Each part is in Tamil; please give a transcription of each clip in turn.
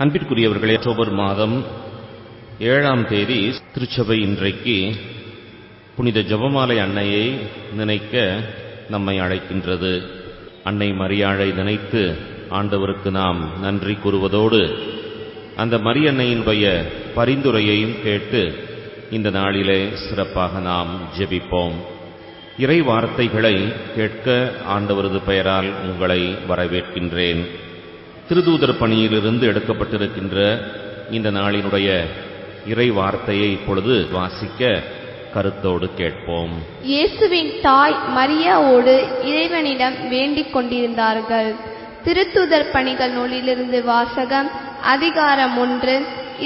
அன்பிற்குரியவர்களே அக்டோபர் மாதம் ஏழாம் தேதி திருச்சபை இன்றைக்கு புனித ஜெபமாலை அன்னையை நினைக்க நம்மை அழைக்கின்றது. அன்னை மரியாழை நினைத்து ஆண்டவருக்கு நாம் நன்றி கூறுவதோடு அந்த மரியன்னையினுடைய பரிந்துரையையும் கேட்டு இந்த நாளிலே சிறப்பாக நாம் ஜெபிப்போம். இறை வார்த்தைகளை கேட்க ஆண்டவரது பெயரால் உங்களை வரவேற்கின்றேன். திருதூதர் பணியிலிருந்து எடுக்கப்பட்டிருக்கின்ற இந்த நாளினுடைய இறை வார்த்தையை இப்பொழுது வாசிக்க கருத்தோடு கேட்போம். இயேசுவின் தாய் மரியாவோடு இறைவனிடம் வேண்டிக் கொண்டிருந்தார்கள். திருத்துதர் பணிகள் நூலிலிருந்து வாசகம் அதிகாரம் ஒன்று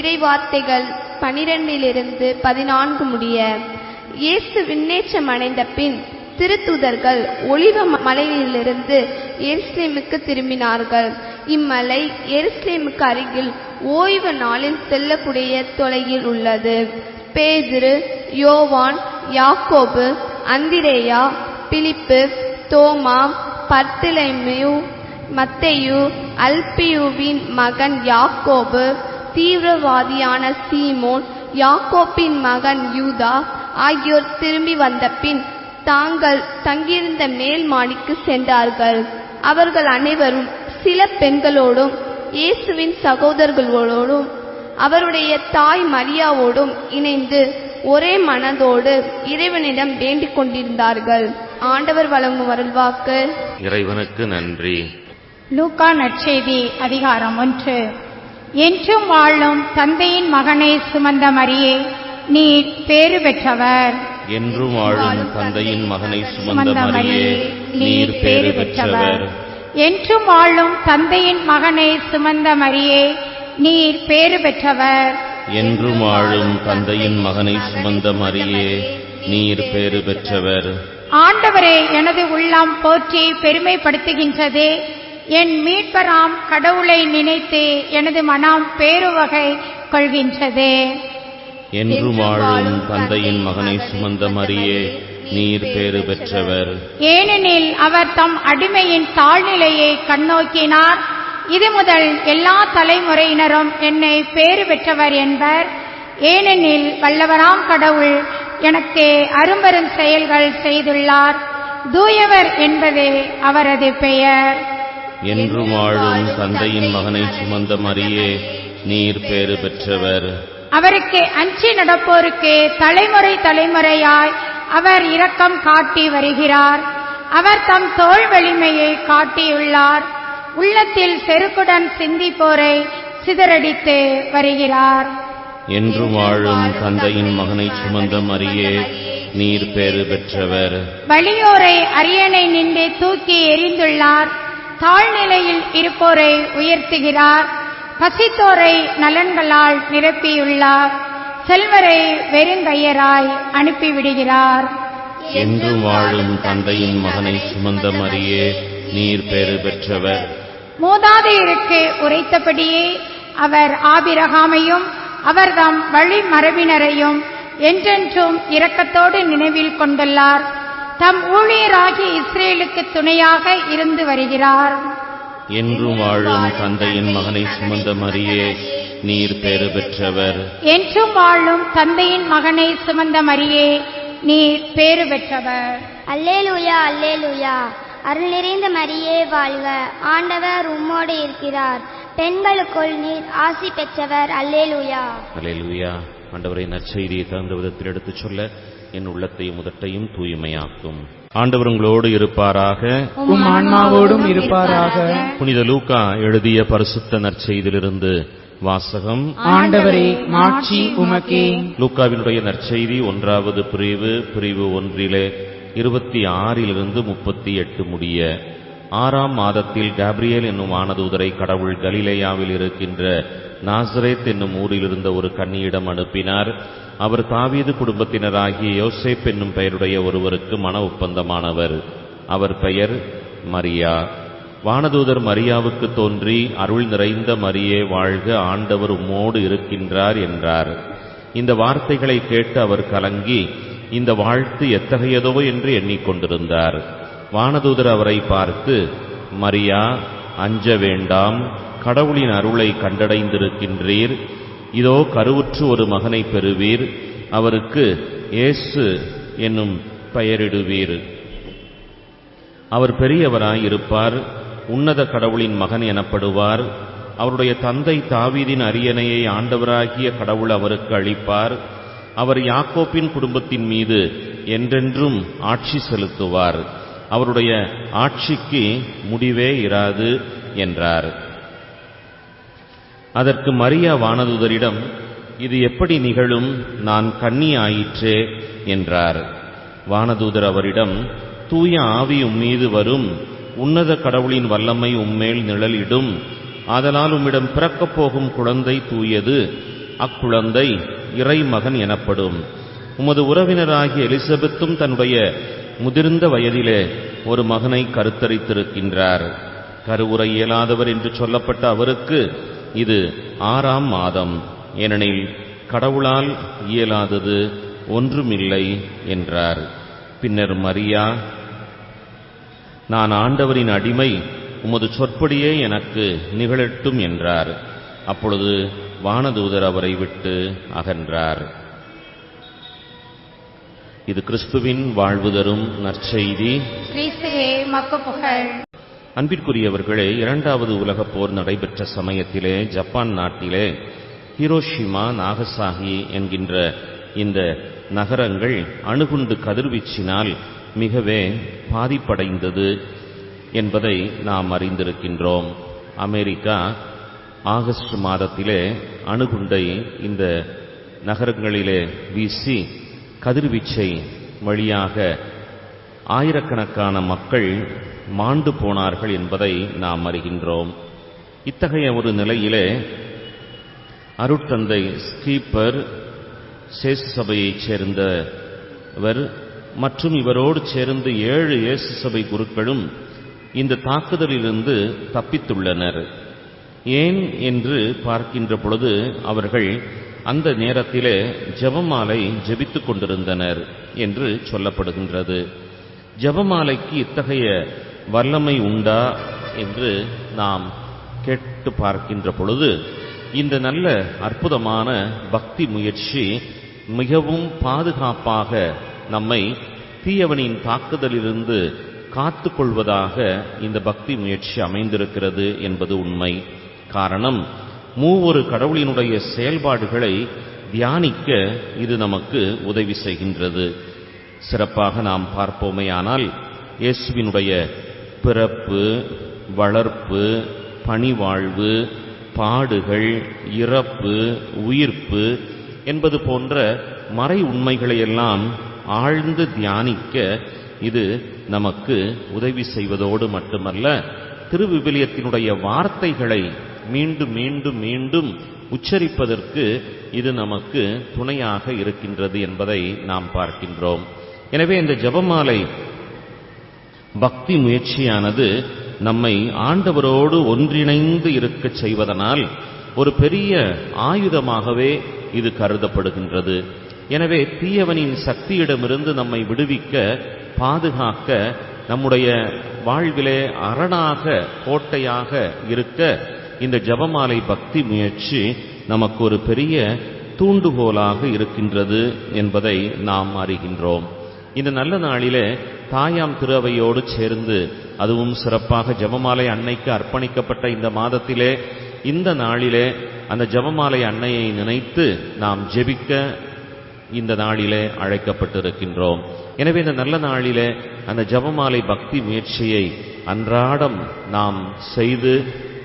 இறைவார்த்தைகள் பனிரெண்டிலிருந்து பதினான்கு முடிய. இயேசு விண்ணேச்சம் அடைந்த பின் திருத்துதர்கள் ஒளிவ மலையிலிருந்து எருசலேமுக்கு திரும்பினார்கள். இம்மலை எருசலேமுக்கு அருகில் ஓய்வு நாளில் செல்லக்கூடிய தொலையில் உள்ளது. பேதுரு யோவான் யாக்கோபு அந்திரேயா பிலிப்பு தோமா பர்த்திலைமியு மத்தையு அல்பியுவின் மகன் யாக்கோபு தீவிரவாதியான சீமோன் யாக்கோப்பின் மகன் யூதா ஆகியோர் திரும்பி வந்த பின் தாங்கள் தங்கியிருந்த மேல் மாடிக்கு சென்றார்கள். அவர்கள் அனைவரும் சில பெண்களோடும் இயேசுவின் சகோதரர்களோடும் அவருடைய தாய் மரியாவோடும் இணைந்து ஒரே மனதோடு இறைவனிடம் வேண்டிக் கொண்டிருந்தார்கள். ஆண்டவர் வழங்கும் அருள்வாக்கு. இறைவனுக்கு நன்றி. லூக்கா நற்செய்தி அதிகாரம் ஒன்று. என்றும் வாழும் தந்தையின் மகனை சுமந்த மரியே நீர் பேறு பெற்றவர். என்றும் வாழும் தந்தையின் மகனை சுமந்த மரியே நீர் பேறு பெற்றவர். என்றும் வாழும் தந்தையின் மகனை சுமந்த மரியே நீர் பேறு பெற்றவர். என்றும் வாழும் தந்தையின் மகனை சுமந்த மரியே நீர் பேறு பெற்றவர். ஆண்டவரே எனது உள்ளம் போற்றி பெருமைப்படுத்துகின்றதே. என் மீட்பராம் கடவுளை நினைத்து எனது மனம் பேருவகை கொள்கின்றதே. என்றும் வாழும் தந்தையின் மகனை சுமந்த மரியே நீர் பேறு பெற்றவர். ஏனெனில் அவர் தம் அடிமையின் தாழ்நிலையை கண்ணோக்கினார். இது முதல் எல்லா தலைமுறையினரும் என்னை பேறு பெற்றவர் என்பர். ஏனெனில் வல்லவராம் கடவுள் எனக்கு அரும்பெரும் செயல்கள் செய்துள்ளார். தூயவர் என்பதே அவரது பெயர். என்றும் வாழும் தந்தையின் மகனை சுமந்த மரியே நீர் பேறு பெற்றவர். அவருக்கு அஞ்சி நடப்போருக்கு தலைமுறை தலைமுறையாய் அவர் இரக்கம் காட்டி வருகிறார். அவர் தம் தோள் வலிமையை காட்டியுள்ளார். உள்ளத்தில் செருக்குடன் சிந்திப்போரை சிதறடித்து வருகிறார். என்றும் வாழும் தந்தையின் மகனை சுமந்த மரியே நீர் பேறு பெற்றவர். வலியோரை அரியணை நின்று தூக்கி எறிந்துள்ளார். தாழ்நிலையில் இருப்போரை உயர்த்துகிறார். பசித்தோரை நலன்களால் நிரப்பியுள்ளார். செல்வரை வெறுங்கையராய் அனுப்பிவிடுகிறார். என்றும் வாழும் தந்தையின் மகனை சுமந்த மரியே நீர் பேறு பெற்றவர். மூதாதையருக்கு உரைத்தபடியே அவர் ஆபிரகாமையும் அவர்தம் வழி மரபினரையும் என்றென்றும் இரக்கத்தோடு நினைவில் கொண்டுள்ளார். தம் ஊழியராகிய இஸ்ரேலுக்கு துணையாக இருந்து வருகிறார். என்றும் வாழும் தந்தையின் மகனை சுமந்த மரியே நீர் பேறு பெற்றவர். என்றும் வாழும் தந்தையின் மகனை சுமந்த மரியே நீர் பேறு பெற்றவர். அல்லேலூயா அல்லேலூயா. அருள் நிறைந்த மரியே வாழ்க. ஆண்டவர் உம்மோடு இருக்கிறார். பெண்களுக்குள் நீர் ஆசி பெற்றவர். அல்லேலூயா. அல்லேலூயா. ஆண்டவரை நற்செய்தியை தகுந்த விதத்தில் எடுத்துச் சொல்ல என் உள்ளத்தையும் முதட்டையும் தூய்மையாக்கும். ஆண்டவர் உங்களோடு இருப்பாராக. உம் ஆன்மாவோடும் இருப்பாராக. புனித லூக்கா எழுதிய பரிசுத்த நற்செய்தியிலிருந்து வாசகம். ஆண்டவரே மாட்சி உமக்கே. லூக்காவினுடைய நற்செய்தி ஒன்றாவது பிரிவு பிரிவு ஒன்றிலே இருபத்தி ஆறிலிருந்து முப்பத்தி எட்டு முடிய. ஆறாம் மாதத்தில் கேப்ரியேல் என்னும் வானதூதரை கடவுள் கலிலேயாவில் இருக்கின்ற நாசரேத் என்னும் ஊரில் இருந்த ஒரு கன்னியிடம் அனுப்பினார். அவர் தாவீது குடும்பத்தினராகிய யோசேப் என்னும் பெயருடைய ஒருவருக்கு மன ஒப்பந்தமானவர். அவர் பெயர் மரியா. வானதூதர் மரியாவுக்கு தோன்றி அருள் நிறைந்த மரியே வாழ்க ஆண்டவர் உம்மோடு இருக்கின்றார் என்றார். இந்த வார்த்தைகளை கேட்டு அவர் கலங்கி இந்த வாழ்த்து எத்தகையதோ என்று எண்ணிக்கொண்டிருந்தார் வானதூதர் அவரை பார்த்து மரியா அஞ்ச வேண்டாம் கடவுளின் அருளை கண்டடைந்திருக்கின்றீர். இதோ கருவுற்று ஒரு மகனை பெறுவீர். அவருக்கு இயேசு என்னும் பெயரிடுவீர். அவர் பெரியவராய் இருப்பார் உன்னத கடவுளின் மகன் எனப்படுவார். அவருடைய தந்தை தாவீதின் அரியணையை ஆண்டவராகிய கடவுள் அவருக்கு அளிப்பார். அவர் யாக்கோப்பின் குடும்பத்தின் மீது என்றென்றும் ஆட்சி செலுத்துவார். அவருடைய ஆட்சிக்கு முடிவே இராது என்றார். அதற்கு மரியா வானதுதரிடம் இது எப்படி நிகழும்? நான் கண்ணி ஆயிற்றே என்றார். வானதூதர் அவரிடம் தூய ஆவி உம்மீது வரும். உன்னத கடவுளின் வல்லமை உம்மேல் நிழலிடும். ஆதலால் உம்மிடம் பிறக்கப் போகும் குழந்தை தூயது. அக்குழந்தை இறைமகன் எனப்படும். உமது உறவினராகிய எலிசபெத்தும் தன்னுடைய முதிர்ந்த வயதிலே ஒரு மகனை கருத்தரித்திருக்கின்றார். கருவுரை இயலாதவர் என்று சொல்லப்பட்ட அவருக்கு இது ஆறாம் மாதம். ஏனெனில் கடவுளால் இயலாதது ஒன்றுமில்லை என்றார். பின்னர் மரியா நான் ஆண்டவரின் அடிமை உமது சொற்படியே எனக்கு நிகழட்டும் என்றார். அப்பொழுது வானதூதர் அவரை விட்டு அகன்றார். இது கிறிஸ்துவின் வாழ்வு தரும் நற்செய்தி. கிறிஸ்துவே மக்கு புகழ். அன்பிற்குரியவர்களே இரண்டாவது உலகப் போர் நடைபெற்ற சமயத்திலே ஜப்பான் நாட்டிலே ஹிரோஷிமா நாகசாகி என்கின்ற இந்த நகரங்கள் அணுகுண்டு கதிர்வீச்சினால் மிகவே பாதிப்படைந்தது என்பதை நாம் அறிந்திருக்கின்றோம். அமெரிக்கா ஆகஸ்ட் மாதத்திலே அணுகுண்டை இந்த நகரங்களிலே வீசி கதிர்வீச்சை வழியாக ஆயிரக்கணக்கான மக்கள் மாண்டு போனார்கள் என்பதை நாம் அறிகின்றோம். இத்தகைய ஒரு நிலையிலே அருட்தந்தை ஸ்கீப்பர் சேசு சபையைச் சேர்ந்தவர் மற்றும் இவரோடு சேர்ந்து ஏழு இயேசு சபை குருக்களும் இந்த தாக்குதலிலிருந்து தப்பித்துள்ளனர். ஏன் என்று பார்க்கின்ற பொழுது அவர்கள் அந்த நேரத்திலே ஜெபமாலை ஜெபித்துக் கொண்டிருந்தனர் என்று சொல்லப்படுகின்றது. ஜெபமாலைக்கு இத்தகைய வல்லமை உண்டா என்று நாம் கேட்டு பார்க்கின்ற பொழுது இந்த நல்ல அற்புதமான பக்தி முயற்சி மிகவும் பாதுகாப்பாக நம்மை தீயவனின் தாக்குதலிலிருந்து காத்து கொள்வதாக இந்த பக்தி முயற்சி அமைந்திருக்கிறது என்பது உண்மை. காரணம் மூவொரு கடவுளினுடைய செயல்பாடுகளை தியானிக்க இது நமக்கு உதவி செய்கின்றது. சிறப்பாக நாம் பார்ப்போமேயானால் இயேசுவினுடைய பிறப்பு வளர்ப்பு பணிவாழ்வு பாடுகள் இறப்பு உயிர்ப்பு என்பது போன்ற மறை உண்மைகளையெல்லாம் ஆழ்ந்து தியானிக்க இது நமக்கு உதவி செய்வதோடு மட்டுமல்ல திருவிவிலியத்தினுடைய வார்த்தைகளை மீண்டும் மீண்டும் மீண்டும் உச்சரிப்பதற்கு இது நமக்கு துணையாக இருக்கின்றது என்பதை நாம் பார்க்கின்றோம். எனவே இந்த ஜெபமாலை பக்தி முயற்சியானது நம்மை ஆண்டவரோடு ஒன்றிணைந்து இருக்கச் செய்வதனால் ஒரு பெரிய ஆயுதமாகவே இது கருதப்படுகின்றது. எனவே தீயவனின் சக்தியிடமிருந்து நம்மை விடுவிக்க பாதுகாக்க நம்முடைய வாழ்விலே அரணாக கோட்டையாக இருக்க இந்த ஜபமாலை பக்தி முயற்சி நமக்கு ஒரு பெரிய தூண்டுகோலாக இருக்கின்றது என்பதை நாம் அறிகின்றோம். இந்த நல்ல நாளிலே தாயாம் திருவையோடு சேர்ந்து அதுவும் சிறப்பாக ஜபமாலை அன்னைக்கு அர்ப்பணிக்கப்பட்ட இந்த மாதத்திலே இந்த நாளிலே அந்த ஜபமாலை அன்னையை நினைத்து நாம் ஜெபிக்க இந்த நாளிலே அழைக்கப்பட்டிருக்கின்றோம். எனவே இந்த நல்ல நாளிலே அந்த ஜபமாலை பக்தி முயற்சியை அன்றாடம் நாம் செய்து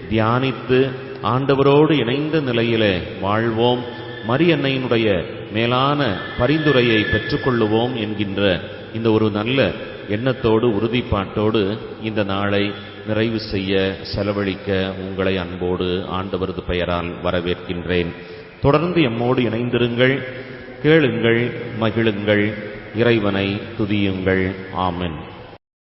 தியானித்து ஆண்டவரோடு இணைந்த நிலையிலே வாழ்வோம். மரியன்னையினுடைய மேலான பரிந்துரையை பெற்றுக்கொள்ளுவோம் என்கின்ற இந்த ஒரு நல்ல எண்ணத்தோடு உறுதிப்பாட்டோடு இந்த நாளை நிறைவு செய்ய செலவழிக்க உங்களை அன்போடு ஆண்டவரது பெயரால் வரவேற்கின்றேன். தொடர்ந்து எம்மோடு இணைந்திருங்கள். கேளுங்கள் மகிழுங்கள் இறைவனை துதியுங்கள். ஆமென்.